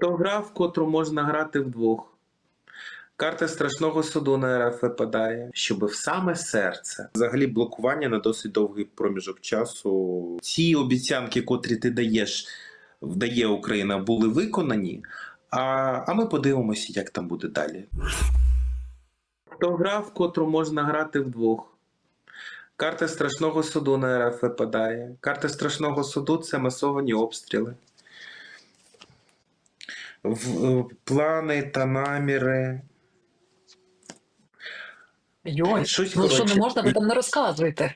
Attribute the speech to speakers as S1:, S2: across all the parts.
S1: То гра, в котру можна грати вдвох. Карта страшного суду на РФ випадає, щоб в саме серце. Взагалі блокування на досить довгий проміжок часу. Ці обіцянки, котрі ти даєш, вдає Україна, були виконані. А, а ми подивимося, як там буде далі. То гра, котру можна грати вдвох. Карта страшного суду на РФ випадає. Карта страшного суду це масовані обстріли. В, е, плани та наміри.
S2: Йой,
S1: Щось,
S2: ну що не можна, ви там не розказуєте.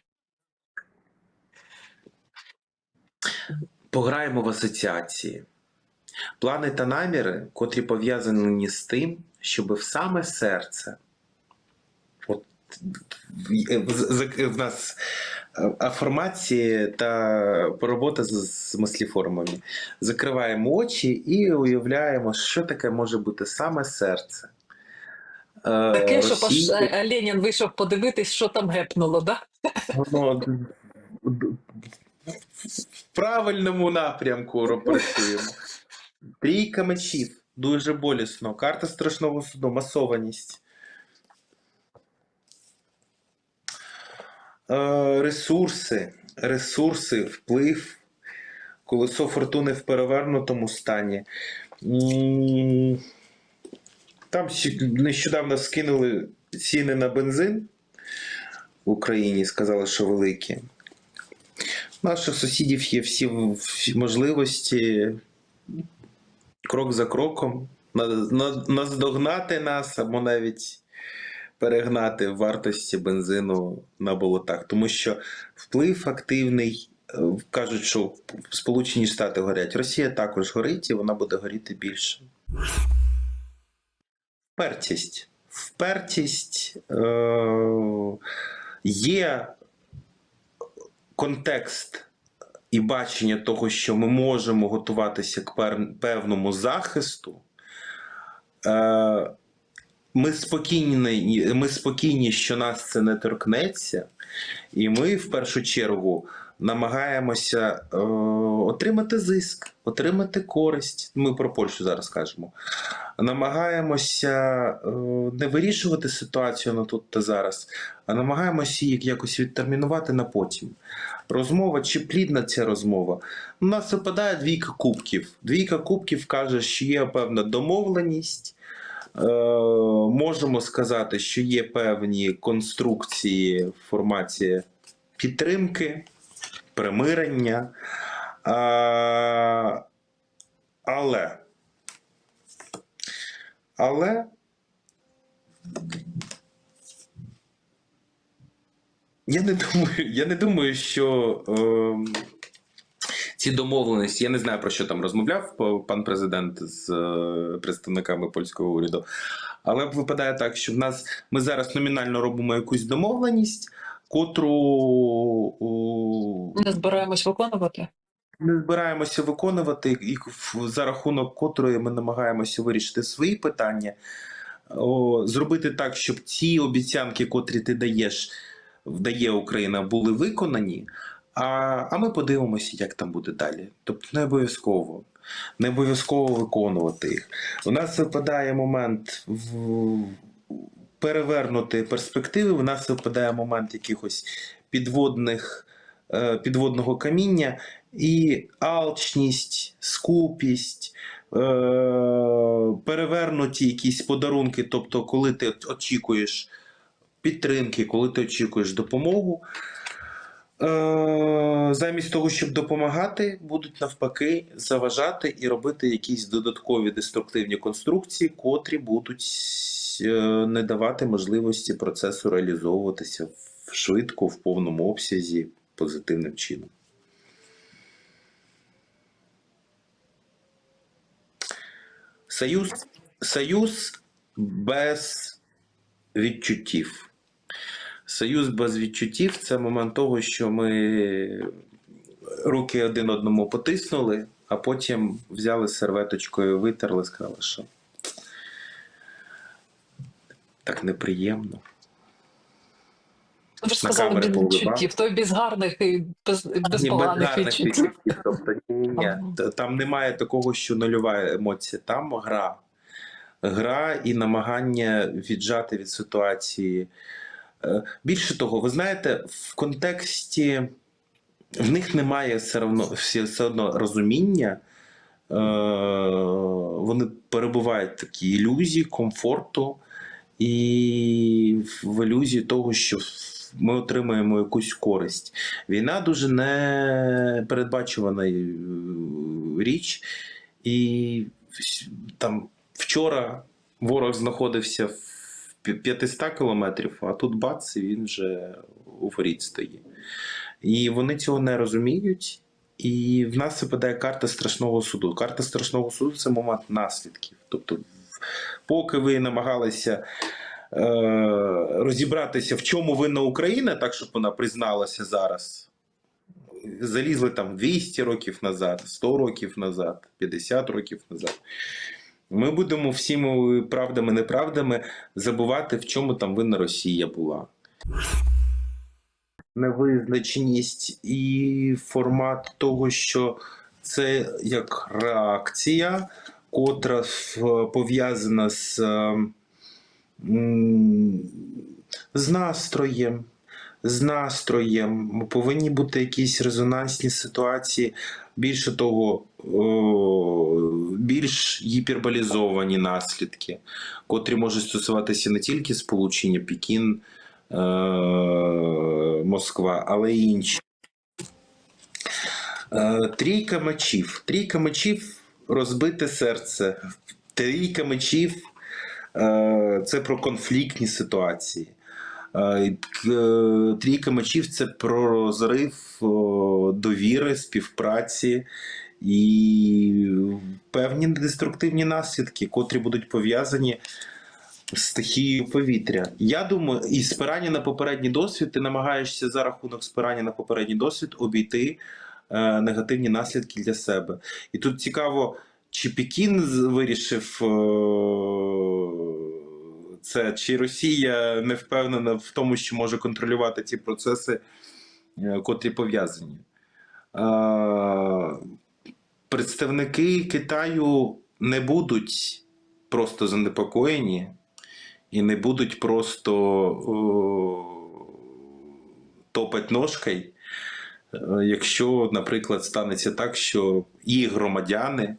S1: Пограємо в асоціації. Плани та наміри, котрі пов'язані з тим, щоб в саме серце. От, в, в, в нас е, та робота з, мисліформами. Закриваємо очі і уявляємо, що таке може бути саме серце. Е,
S2: Таке, щоб аж Ленін вийшов подивитись, що там гепнуло, да?
S1: Воно в правильному напрямку працюємо. Трійка мечів. Дуже болісно. Карта страшного суду, масованість. Ресурси. Ресурси, вплив. Колесо фортуни в перевернутому стані. Там нещодавно скинули ціни на бензин в Україні, сказали, що великі. У наших сусідів є всі, можливості крок за кроком на- на- наздогнати нас або навіть перегнати вартості бензину на болотах. Тому що вплив активний, е, кажуть, що Сполучені Штати горять. Росія також горить і вона буде горіти більше. Впертість. Впертість е- є контекст і бачення того, що ми можемо готуватися к певному захисту. Е, ми спокійні, ми спокійні, що нас це не торкнеться, і ми в першу чергу намагаємося е, отримати зиск, отримати користь. Ми про Польщу зараз кажемо. Намагаємося е, не вирішувати ситуацію на тут та зараз, а намагаємося її якось відтермінувати на потім. Розмова чи плідна ця розмова? У нас випадає двійка кубків. Двійка кубків каже, що є певна домовленість. Е, можемо сказати, що є певні конструкції в форматі підтримки, примирення. А, але, але я не думаю, я не думаю, що ем, ці домовленості, я не знаю про що там розмовляв пан президент з е, представниками польського уряду. Але випадає так, що в нас ми зараз номінально робимо якусь домовленість, котру
S2: не збираємось виконувати.
S1: не збираємося виконувати, і за рахунок котрої ми намагаємося вирішити свої питання, о, зробити так, щоб ці обіцянки, котрі ти даєш, вдає Україна, були виконані. А, а ми подивимося, як там буде далі. Тобто не обов'язково. Не обов'язково виконувати їх. У нас випадає момент в перевернути перспективи. У нас випадає момент якихось підводних, е, підводного каміння, і алчність, скупість, е, перевернуті якісь подарунки. Тобто, коли ти очікуєш підтримки, коли ти очікуєш допомогу. Е, замість того, щоб допомагати, будуть навпаки заважати і робити якісь додаткові деструктивні конструкції, котрі будуть е, не давати можливості процесу реалізовуватися швидко, в повному обсязі, позитивним чином. Союз, союз без відчуттів. Союз без відчуттів це момент того, що ми руки один одному потиснули, а потім взяли серветочкою, витерли, сказали, що так неприємно.
S2: Ви ж сказали без відчуттів. Той без гарних і без, без
S1: Ні,
S2: поганих
S1: гарних
S2: відчуттів.
S1: відчуттів. Тобто, ні, ні, ні. Там немає такого, що нульова емоція. Там гра. Гра і намагання віджати від ситуації. Е, Більше того, ви знаєте, в контексті в них немає все одно, все, одно розуміння. Е, Вони перебувають в такій ілюзії комфорту і в ілюзії того, що ми отримаємо якусь користь. Війна дуже непередбачувана е, річ, і там вчора ворог знаходився в 500 кілометрів, а тут бац, він вже у воріт стоїть. І вони цього не розуміють. І в нас випадає карта страшного суду. Карта страшного суду це момент наслідків. Тобто, поки ви намагалися е, розібратися, в чому винна Україна, так щоб вона призналася зараз. Залізли там 200 років назад, 100 років назад, 50 років назад. Ми будемо всіми правдами, неправдами забувати, в чому там винна Росія була. Невизначеність і формат того, що це як реакція, котра пов'язана з, е, з настроєм. З настроєм повинні бути якісь резонансні ситуації. Більше того, більш гіперболізовані наслідки, котрі можуть стосуватися не тільки сполучення Пекін, е, Москва, але й інші. Е, Трійка мечів. Трійка мечів розбите серце. Трійка мечів е, це про конфліктні ситуації. Е, е, Трійка мечів це про розрив довіри, співпраці і певні деструктивні наслідки, котрі будуть пов'язані з стихією повітря. Я думаю, і спирання на попередній досвід, ти намагаєшся за рахунок спирання на попередній досвід обійти е, негативні наслідки для себе. І тут цікаво, чи Пекін з- вирішив це, чи Росія не впевнена в тому, що може контролювати ці процеси, е, котрі пов'язані. Е, Представники Китаю не будуть просто занепокоєні і не будуть просто о, топать ножкою, е, якщо, наприклад, станеться так, що їх громадяни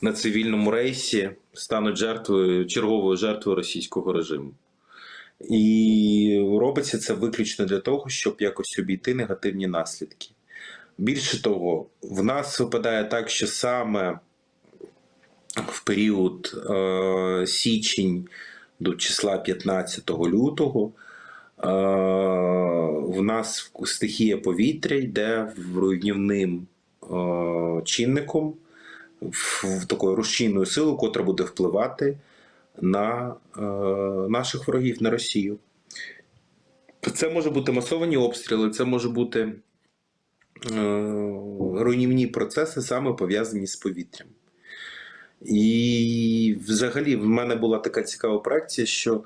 S1: на цивільному рейсі стануть жертвою черговою жертвою російського режиму. І робиться це виключно для того, щоб якось обійти негативні наслідки. Більше того, в нас випадає так, що саме в період е, січень до числа 15 лютого е, в нас стихія повітря йде руйнівним е, чинником, в, такою рушійною силою, котра буде впливати на е, наших ворогів, на Росію. Це може бути масовані обстріли, це може бути е, руйнівні процеси, саме пов'язані з повітрям. І взагалі в мене була така цікава проекція, що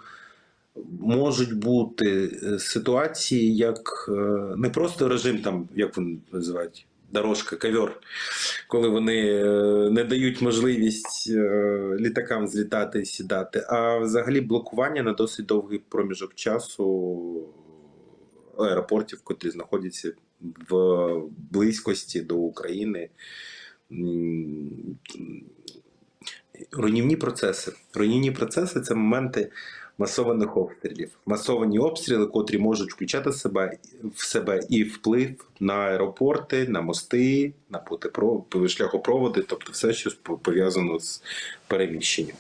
S1: можуть бути е, ситуації, як е, не просто режим, там, як вони називають, дорожка, ковер, коли вони е, не дають можливість е, літакам злітати і сідати, а взагалі блокування на досить довгий проміжок часу аеропортів, котрі знаходяться в близькості до України. Руйнівні процеси. Руйнівні процеси це моменти масованих обстрілів. Масовані обстріли, котрі можуть включати себе в себе і вплив на аеропорти, на мости, на путепро- шляхопроводи, тобто все, що пов'язано з переміщенням.